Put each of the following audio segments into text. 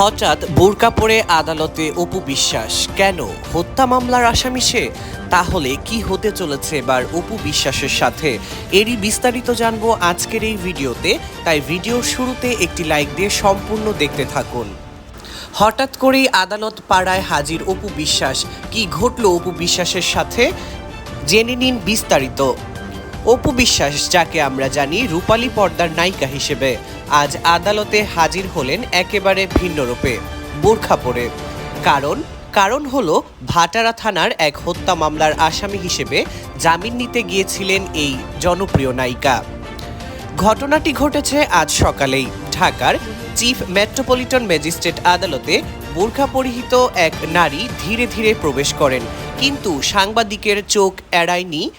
হঠাৎ বোরকা পরে আদালতে অপু বিশ্বাস। কেন? হত্যা মামলার আসামি সে? তাহলে কি হতে চলেছে এবার অপু বিশ্বাসের সাথে? এরই বিস্তারিত জানব আজকের এই ভিডিওতে। তাই ভিডিওর শুরুতে একটি লাইক দিয়ে সম্পূর্ণ দেখতে থাকুন। হঠাৎ করেই আদালত পাড়ায় হাজির অপু বিশ্বাস। কি ঘটল অপু বিশ্বাসের সাথে? জেনে নিন বিস্তারিত। অপু বিশ্বাস, যাকে আমরা জানি রূপালী পর্দার নায়িকা হিসেবে, আজ আদালতে হাজির হলেন একেবারে ভিন্ন রূপে, বোরখা পরে। কারণ কারণ হলো ভাটারা থানার এক হত্যা মামলার আসামি হিসেবে জামিন নিতে গিয়েছিলেন এই জনপ্রিয় নায়িকা। ঘটনাটি ঘটেছে আজ সকালেই। ঢাকার চিফ মেট্রোপলিটন ম্যাজিস্ট্রেট আদালতে বোরখা পরিহিত এক নারী ধীরে ধীরে প্রবেশ করেন। কিন্তু সাংবাদিকের চোখ এড়ায়নি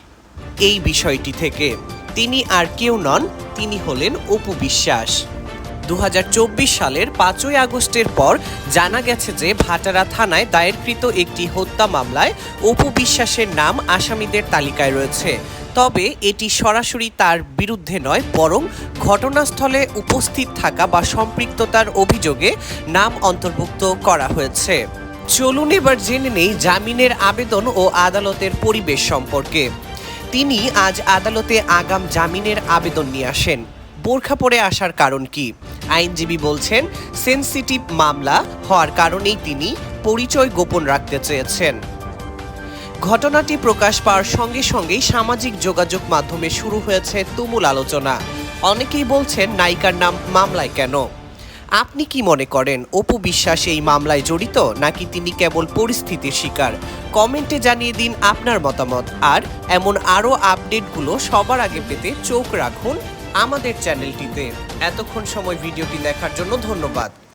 এই বিষয়টি থেকে তিনি আর কেউ নন, তিনি হলেন অপু বিশ্বাস। দু সালের পাঁচই আগস্টের পর জানা গেছে যে ভাটারা থানায় দায়েরকৃত একটি হত্যা মামলায় অপু বিশ্বাসের নাম আসামিদের তালিকায় রয়েছে। তবে এটি সরাসরি তার বিরুদ্ধে নয়, বরং ঘটনাস্থলে উপস্থিত থাকা বা সম্পৃক্ততার অভিযোগে নাম অন্তর্ভুক্ত করা হয়েছে। চলুন এবার জেনে নেই জামিনের আবেদন ও আদালতের পরিবেশ সম্পর্কে। তিনি আজ আদালতে আগাম জামিনের আবেদন নিয়ে আসেন। বোরখা পরে আসার কারণ কি? আইনজীবী বলছেন, সেনসিটিভ মামলা হওয়ার কারণেই তিনি পরিচয় গোপন রাখতে চেয়েছেন। ঘটনাটি প্রকাশ পাওয়ার সঙ্গে সঙ্গেই সামাজিক যোগাযোগ মাধ্যমে শুরু হয়েছে তুমুল আলোচনা। অনেকেই বলছেন, নায়িকার নাম মামলায় কেন? আপনি কি মনে করেন, অপু বিশ্বাস এই মামলায় জড়িত, নাকি তিনি কেবল পরিস্থিতির শিকার? কমেন্টে জানিয়ে দিন আপনার মতামত। আর এমন আরও আপডেটগুলো সবার আগে পেতে চোখ রাখুন আমাদের চ্যানেলটিতে। এতক্ষণ সময় ভিডিওটি দেখার জন্য ধন্যবাদ।